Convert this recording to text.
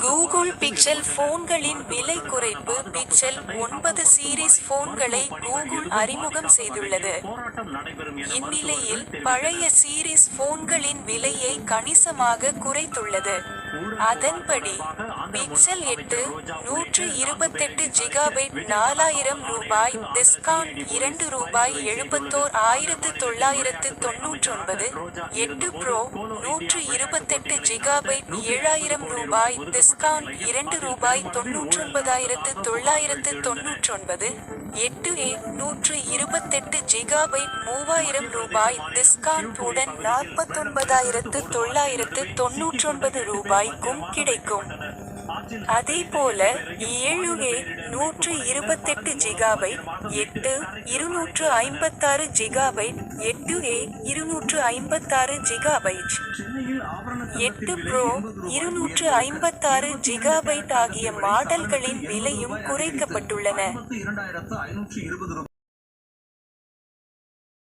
Google pixel போன்களின் விலை குறைப்பு pixel ஒன்பது சீரிஸ் போன்களை கூகுள் அறிமுகம் செய்துள்ளது. இந்நிலையில் பழைய சீரிஸ் போன்களின் விலையை கணிசமாக குறைத்துள்ளது. அதன்படி பிக்சல் எட்டு நூற்று இருபத்தெட்டு ஜிகாபைட் நாலாயிரம் ரூபாய் டிஸ்கவுண்ட் இரண்டு ரூபாய் எழுபத்தோர் ஆயிரத்து தொள்ளாயிரத்து தொன்னூற்றொன்பது எட்டு ப்ரோ நூற்று இருபத்தெட்டு ஜிகாபைட் ஏழாயிரம் ரூபாய் டிஸ்கவுண்ட் இரண்டு ரூபாய் தொன்னூற்றொன்பதாயிரத்து தொள்ளாயிரத்து தொன்னூற்றொன்பது எட்டு ஏ நூற்று இருபத்தெட்டு ஜிகாபைட் மூவாயிரம் ரூபாய் டிஸ்கவுண்ட் உடன் நாற்பத்தொன்பதாயிரத்து தொள்ளாயிரத்து தொன்னூற்றொன்பது வாய்க்கும் கிடைக்கும். அதேபோல ஏழு ஏ நூற்று இருபத்தெட்டு ஜிகாபைட் எட்டு இருநூற்று ஐம்பத்தாறு ஜிகாபைட் எட்டு ஏ இருநூற்று ஐம்பத்தாறு ஜிகாபைட் எட்டு ப்ரோ இருநூற்று ஐம்பத்தாறு ஜிகாபைட் ஆகிய மாடல்களின் விலையும் குறைக்கப்பட்டுள்ளன.